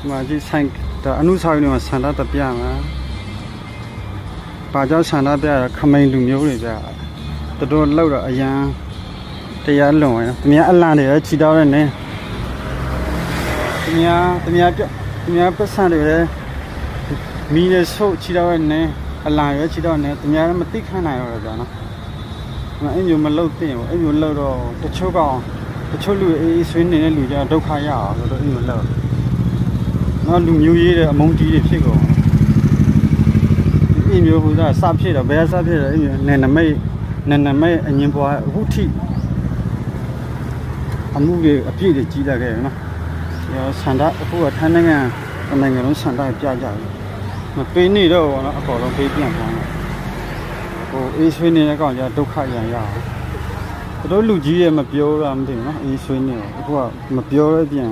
ဒီမှာကြီးဆိုင်ဒါအနုစာရီတွေမှာဆန္ဒတပြမှာဘာကြောင့်ဆန္ဒပြရခမိန်လူမျိုးတွေပြတော်တော်လောက်တော့အရန်တရားလွန်ရသူများအလံတွေလည်းခြိတောင်းရနေသူများသူများပြသူများပတ်စံတွေလည်းမီးနဲ့ဆုပ်ခြိတောင်းရနေအလံရခြိတောင်းနေသူများလည်းမသိခံနိုင်တော့ကြနော်အဲ့မျိုးမလုပ်သင့်ဘူးအဲ့မျိုးလုပ်တော့တချို့ကောင်တချို့လူအေးအေးဆွေးနေတဲ့လူကြဒုက္ခရအောင်ဆိုတော့အဲ့မျိုးလုပ် နော်လူမျိုးရေးတဲ့အမုန်းကြီးတွေဖြစ်ကုန်ဒီမျိုးဟိုကစဖြစ်တော့ဘယ်ကစဖြစ်တော့အဲ့မျိုးနယ်နမိတ်နယ်နမိတ်အငင်းပွားအခုထိအမှုတွေအပြည့်တွေကြီးလာခဲ့တယ်နော်ရောဆန္ဒအခုကထိုင်းနိုင်ငံတစ်နိုင်ငံလုံးဆန္ဒပြကြတယ်မပေးနေတော့ဘောနော်အကောင်လုံးပေးပြန်သွားတယ်ဟိုအေးဆွေးနေတဲ့ကောင်ကျဒုက္ခရန်ရအောင်တို့လူကြီးရဲ့မပြောတာမသိဘူးနော်အေးဆွေးနေတော့အခုကမပြောရပြန်